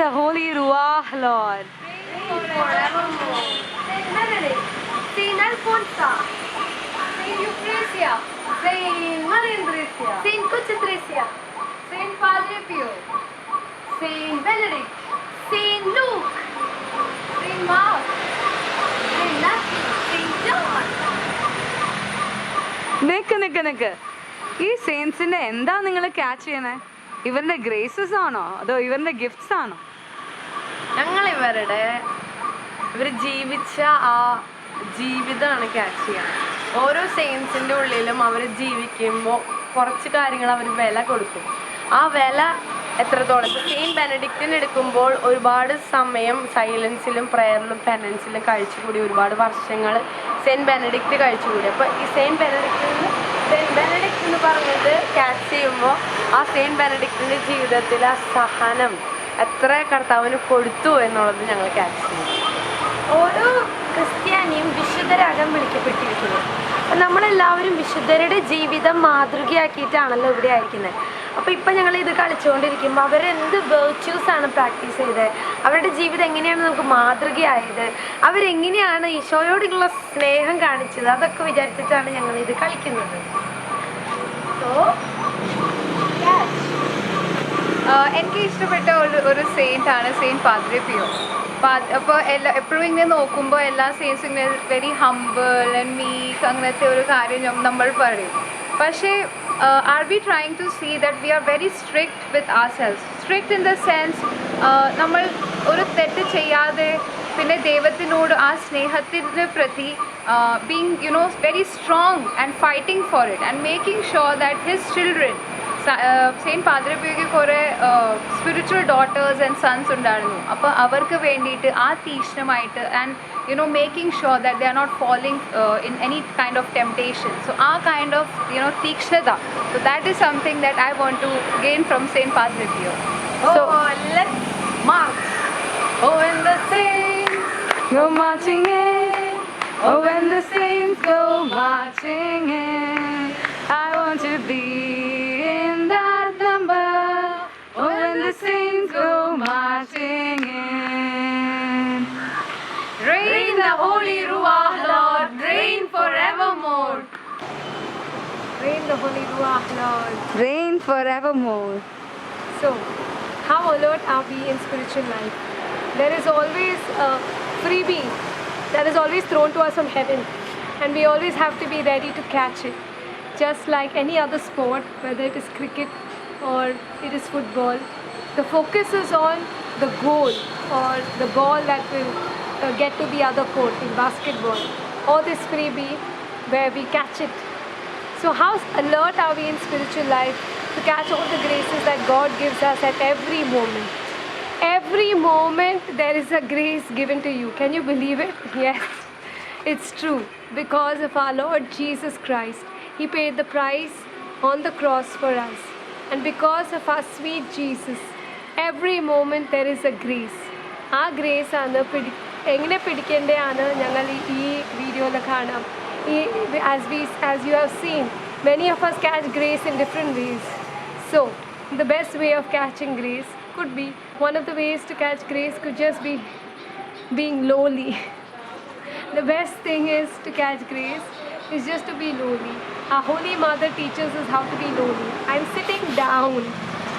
the Holy Ruah, Lord. നിക്ക് നിക്ക് നിക്ക്. ഈ സെയിൻസിന്റെ എന്താ നിങ്ങൾ ക്യാച്ച് ചെയ്യണേ? ഇവരുടെ ഗ്രേസസ് ആണോ? അതോ ഇവരുടെ ഗിഫ്റ്റ്സ് ആണോ? ഇവരുടെ ഇവർ ജീവിച്ച ആ ജീവിതമാണ് ക്യാച്ച് ചെയ്യുന്നത് ഓരോ സെയിൻസിന്റെ ഉള്ളിലും അവർ ജീവിക്കുമ്പോൾ കുറച്ച് കാര്യങ്ങൾ അവർ വില കൊടുക്കും. ആ വില എത്രത്തോളം? സെയിൻ ബെനഡിക്റ്റിന് എടുക്കുമ്പോൾ ഒരുപാട് സമയം സൈലൻസിലും പ്രയറിലും പെനൻസിലും കഴിച്ചുകൂടി ഒരുപാട് വർഷങ്ങൾ സെയിന്റ് ബെനഡിക്റ്റ് കഴിച്ചുകൂടി. അപ്പോൾ ഈ സെയിൻ ബെനഡിക്റ്റിന് സെയിന്റ് ബെനഡിക്റ്റ് എന്ന് പറഞ്ഞത് ക്യാച്ച് ചെയ്യുമ്പോൾ ആ സെയിന്റ് ബെനഡിക്റ്റിന്റെ ജീവിതത്തിലെ സഹനം എത്ര കർത്താവിന് കൊടുത്തു എന്നുള്ളത് ഞങ്ങൾ ക്യാച്ച് ചെയ്തു. ഓരോ ക്രിസ്ത്യാനിയും വിശുദ്ധരാകാൻ വിളിക്കപ്പെട്ടിരിക്കുന്നു. നമ്മളെല്ലാവരും വിശുദ്ധരുടെ ജീവിതം മാതൃകയാക്കിയിട്ടാണല്ലോ ഇവിടെ ആയിരിക്കുന്നത്. അപ്പോൾ ഇപ്പം ഞങ്ങൾ ഇത് കളിച്ചുകൊണ്ടിരിക്കുമ്പോൾ അവരെന്ത് ആണ് പ്രാക്ടീസ് ചെയ്തത്? അവരുടെ ജീവിതം എങ്ങനെയാണ് നമുക്ക് മാതൃകയായത്? അവരെങ്ങനെയാണ് ഈശോയോടുള്ള സ്നേഹം കാണിച്ചത്? അതൊക്കെ വിചാരിച്ചിട്ടാണ് ഞങ്ങൾ ഇത് കളിക്കുന്നത്. സോ എനിക്ക് ഇഷ്ടപ്പെട്ട ഒരു ഒരു സെയിന്റ് ആണ് സെയിന്റ് പാദ്രി പിയോ അപ്പോൾ എല്ലാ എപ്പോഴും ഇങ്ങനെ നോക്കുമ്പോൾ എല്ലാ സെയിൻസും ഇങ്ങനെ വെരി ഹംബിൾ ആൻഡ് മീക്ക് അങ്ങനത്തെ ഒരു കാര്യം നമ്മൾ പറയും. പക്ഷേ are be trying to see that we are very strict with ourselves strict in the sense നമ്മൾ ഒരു തെറ്റ് ചെയ്യാതെ പിന്നെ ദൈവത്തിനോട് ആ സ്നേഹത്തിന്റെ പ്രതി being you know very strong and fighting for it and making sure that his children saint പാദ്രപ്പിക്ക് കുറേ സ്പിരിച്വൽ ഡോട്ടേഴ്സ് ആൻഡ് സൺസ് ഉണ്ടായിരുന്നു അപ്പോൾ അവർക്ക് വേണ്ടിയിട്ട് ആ തീക്ഷ്ണമായിട്ട് and you know making sure that they are not following in any kind of temptation so ആ kind of you know തീക്ഷ്ണത so that is something that I want to gain from saint Padre Pio So let's march. Oh, when the saints Go marching in. Oh, when the saints go marching in. Holy Ruach, Lord, rain forevermore. Rain the Holy Ruach, Lord. Rain forevermore. So, how alert are we in spiritual life? There is always a freebie that is always thrown to us from heaven, and we always have to be ready to catch it. Just like any other sport, whether it is cricket or it is football, the focus is on the goal or the ball that will uh, get to the other court in basketball or this freebie where we catch it. So how alert are we in spiritual life to catch all the graces that God gives us at every moment? Every moment there is a grace given to you. Can you believe it? Yes, it's true because of our Lord Jesus Christ. He paid the price on the cross for us. And because of our sweet Jesus, every moment there is a grace. Our grace are unpredictable എങ്ങനെ പിടിക്കേണ്ടതാണ് ഞങ്ങൾ ഈ- ഈ വീഡിയോയിൽ കാണാം ഈ as we as you have seen many of us catch grace in different ways so the best way of catching grace could be one of the ways to catch grace could just be being lowly the best thing is to catch grace is just to be lowly our holy mother teaches us how to be lowly i'm sitting down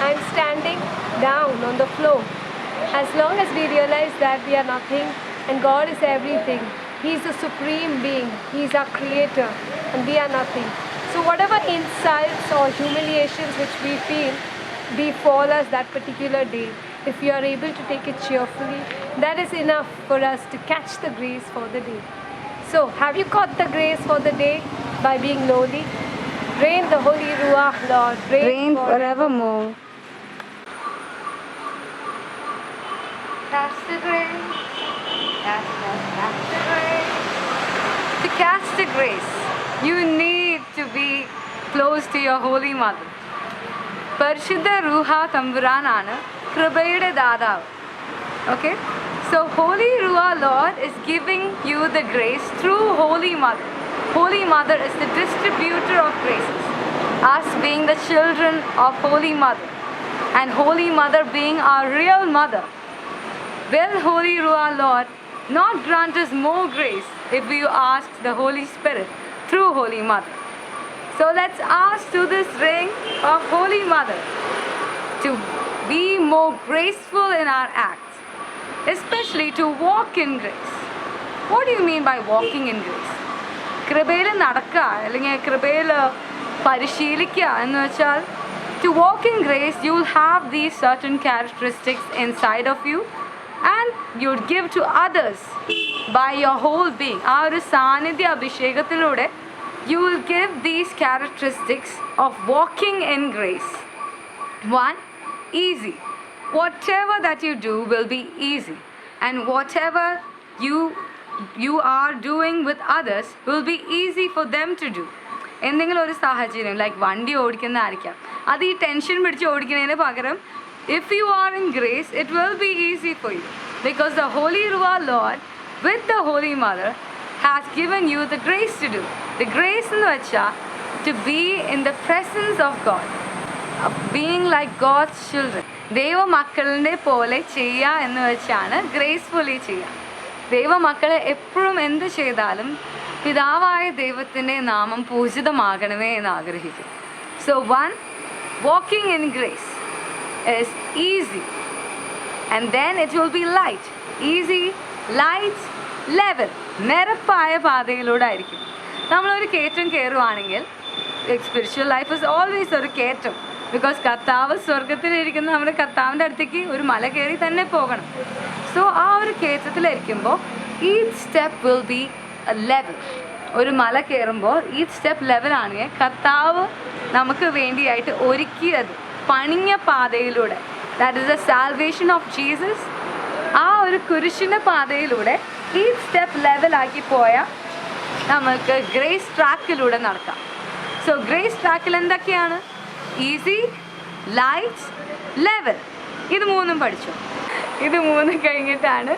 i'm standing down on the floor as long as we realize that we are nothing and God is everything, He is the supreme being, He is our creator, and we are nothing. So, whatever insults or humiliations which we feel befall us that particular day, if we are able to take it cheerfully, that is enough for us to catch the grace for the day. So, have you caught the grace for the day by being lowly? Rain the Holy Ruach, Lord. Rain, Rain for- forevermore. Catch the grace. Catch, catch, catch the grace. To catch the grace, you need to be close to your Holy Mother. പരിശുദ്ധ റൂഹ തമ്പുരാനാണ് കൃപയുടെ ദാതാവ് okay so Holi റൂഹ lord is giving you the grace through holy mother holy mother is the distributor of graces us being the children of Holy Mother and Holy Mother being our real mother will Holy Ruah Lord not grant us more grace if we ask the Holy Spirit through Holy Mother? So let's ask to this ring of Holy Mother to be more graceful in our acts, especially to walk in grace. What do you mean by walking in grace? കൃപയിൽ നടക്കുക അല്ലെങ്കിൽ കൃപയിൽ പരിശീലിക്കുക എന്ന് വെച്ചാൽ to walk in grace you will have these certain characteristics inside of you and you give to others by your whole being ആ ഒരു സാന്നിധ്യ അഭിഷേകത്തിലൂടെ you will give these characteristics of walking in grace one easy whatever that you do will be easy and whatever you you are doing with others will be easy for them to do എന്തെങ്കിലും ഒരു സാഹചര്യം like വണ്ടി ഓടിക്കുന്നതായിരിക്കാം. അത് ഈ tension പിടിച്ച് ഓടിക്കുന്നതിന് പകരം if you are in grace it will be easy for you because the holy റുവ Lord with the holy mother has given you the grace to do the grace എന്ന് വെച്ചാൽ to be in the presence of God being like God's children ദൈവമക്കളുടെ പോലെ ചെയ്യുക എന്ന് വെച്ചാണ് gracefully ചെയ്യുക ദൈവമക്കളെ എപ്പോഴും എന്ത് ചെയ്താലും പിതാവായ ദൈവത്തിന്റെ നാമം പൂജിതമാകണമേ എന്ന് ആഗ്രഹിക്കും so one walking in grace is easy. And then it will be light. Easy light level. നിരപ്പായ പാതയിലൂടെ ആയിരിക്കും നമ്മളൊരു കയറ്റം കയറുവാണെങ്കിൽ സ്പിരിച്വൽ ലൈഫ് ഇസ് ഓൾവേസ് ഒരു കയറ്റം. ബിക്കോസ് കർത്താവ് സ്വർഗത്തിലിരിക്കുന്ന നമ്മുടെ കർത്താവിന്റെ അടുത്തേക്ക് ഒരു മല കയറി തന്നെ പോകണം. സോ ആ ഒരു കയറ്റത്തിലിരിക്കുമ്പോൾ ഈ സ്റ്റെപ്പ് വിൽ ബി ലെവൽ ഒരു മല കയറുമ്പോൾ ഈ സ്റ്റെപ്പ് ലെവലാണെങ്കിൽ കർത്താവ് നമുക്ക് വേണ്ടിയായിട്ട് ഒരുക്കിയത്. പണിഞ്ഞ പാതയിലൂടെ that is the salvation of Jesus ആ ഒരു കുരിശിന്റെ പാതയിലൂടെ ഈ സ്റ്റെപ്പ് ലെവലാക്കി പോയ നമുക്ക് ഗ്രേസ് ട്രാക്കിലൂടെ നടക്കാം. സോ ഗ്രേസ് ട്രാക്കിൽ എന്തൊക്കെയാണ്? ഈസി ലൈറ്റ് ലെവൽ ഇത് മൂന്നും പഠിച്ചു. ഇത് മൂന്നും കഴിഞ്ഞിട്ടാണ്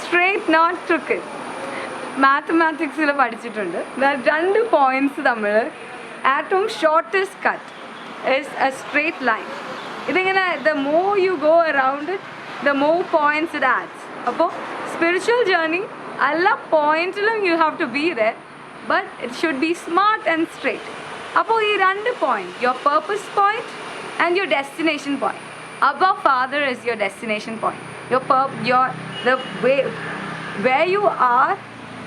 സ്ട്രേറ്റ് നോട്ട് ട്രിക്ക് മാത്തമാറ്റിക്സിൽ പഠിച്ചിട്ടുണ്ട്. രണ്ട് പോയിന്റ്സ് നമ്മൾ ഏറ്റവും shortest cut is a straight line ഇതിങ്ങനെ the more you go around the more points it adds അപ്പോൾ സ്പിരിച്വൽ ജേർണി എല്ലാ പോയിന്റിലും you have to be there but it should be smart and straight അപ്പോൾ ഈ രണ്ട് point your purpose point and your destination point above father is your destination point. Your pur- your the way where you are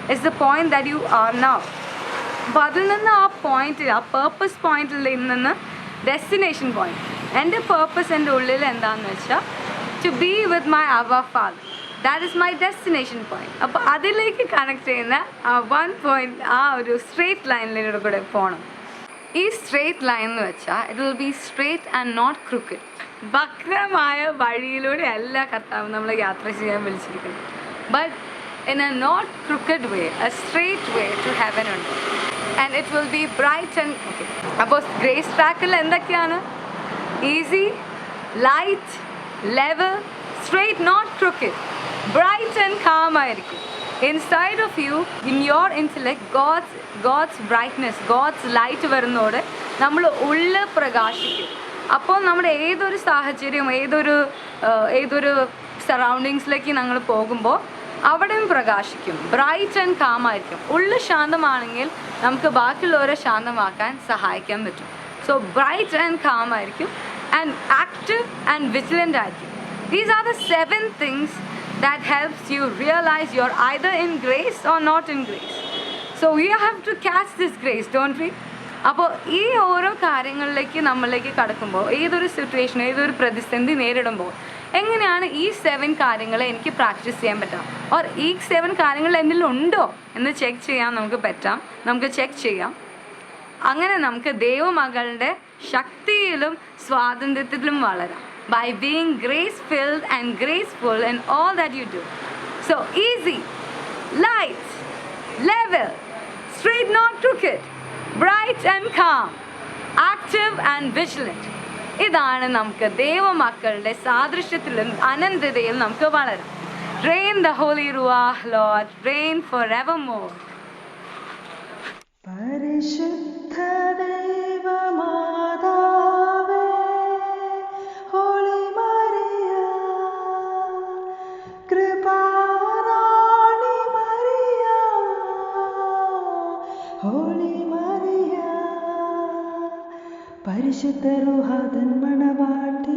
is the point that you are now. അപ്പോൾ അതിൽ നിന്ന് ആ പോയിന്റിൽ ആ purpose പോയിന്റിൽ നിന്ന് ഡെസ്റ്റിനേഷൻ പോയിന്റ് എന്റെ purpose എന്റെ ഉള്ളിൽ എന്താണെന്ന് വെച്ചാൽ to be with my our father that is my destination point അപ്പോൾ അതിലേക്ക് കണക്ട് ചെയ്യുന്ന ആ വൺ പോയിന്റ് ആ ഒരു സ്ട്രേറ്റ് ലൈനിലൂടെ കൂടെ പോകണം ഈ സ്ട്രേറ്റ് ലൈൻ എന്ന് വെച്ചാൽ it will be straight and not crooked വക്രമായ വഴിയിലൂടെ അല്ല കർത്താവ് നമ്മളെ യാത്ര ചെയ്യാൻ വിളിച്ചിരിക്കുന്നത്. But in a not crooked way a straight way to heaven ഉണ്ട് and it will be bright and okay അപ്പോൾ ഗ്രേസ് ട്രാക്കിൽ എന്തൊക്കെയാണ്? Easy light level straight not crooked bright and calm ആയിരിക്കും. Inside of you in your intellect God's God's brightness God's light വരുന്നതോടെ നമ്മൾ ഉള്ളിൽ പ്രകാശിക്കും. അപ്പോൾ നമ്മുടെ ഏതൊരു സാഹചര്യം ഏതൊരു ഏതൊരു സറൗണ്ടിങ്സിലേക്ക് ഞങ്ങൾ പോകുമ്പോൾ അവിടെയും പ്രകാശിക്കും. ബ്രൈറ്റ് ആൻഡ് കാം ആയിരിക്കും. ഉള്ളിൽ ശാന്തമാണെങ്കിൽ നമുക്ക് ബാക്കിയുള്ളവരെ ശാന്തമാക്കാൻ സഹായിക്കാൻ പറ്റും. സോ ബ്രൈറ്റ് ആൻഡ് കാം ആയിരിക്കും. ആൻഡ് ആക്റ്റീവ് ആൻഡ് വിജിലന്റ് ആയിരിക്കും. These are the seven things that helps you realize you're either in grace or not in grace. So we have to catch this grace, don't we? അപ്പോൾ ഈ ഓരോ കാര്യങ്ങളിലേക്ക് നമ്മളിലേക്ക് കടക്കുമ്പോൾ ഏതൊരു situation ഏതൊരു പ്രതിസന്ധി നേരിടുമ്പോൾ എങ്ങനെയാണ് ഈ സെവൻ കാര്യങ്ങൾ എനിക്ക് പ്രാക്ടീസ് ചെയ്യാൻ പറ്റാം ഓർ ഈ സെവൻ കാര്യങ്ങൾ എന്നിൽ ഉണ്ടോ? എന്ന് ചെക്ക് ചെയ്യാൻ നമുക്ക് പറ്റാം. നമുക്ക് ചെക്ക് ചെയ്യാം. അങ്ങനെ നമുക്ക് ദൈവമകളുടെ ശക്തിയിലും സ്വാതന്ത്ര്യത്തിലും വളരാം. By being grace filled and graceful and all that you do so easy light level straight not to kit bright and calm active and vigilant ഇതാണ് നമുക്ക് ദൈവമക്കളുടെ സാദൃശ്യത്തിലും അനന്തതയിൽ നമുക്ക് വളരാം. Rain the holy ruach lord rain for ever more പരിശുദ്ധ ദൈവമാതാവേ holy Mariya കൃപാറാണി മറിയ ഹോളി പരിശുദ്ധ റുഹാതൻ മണവാട്ടി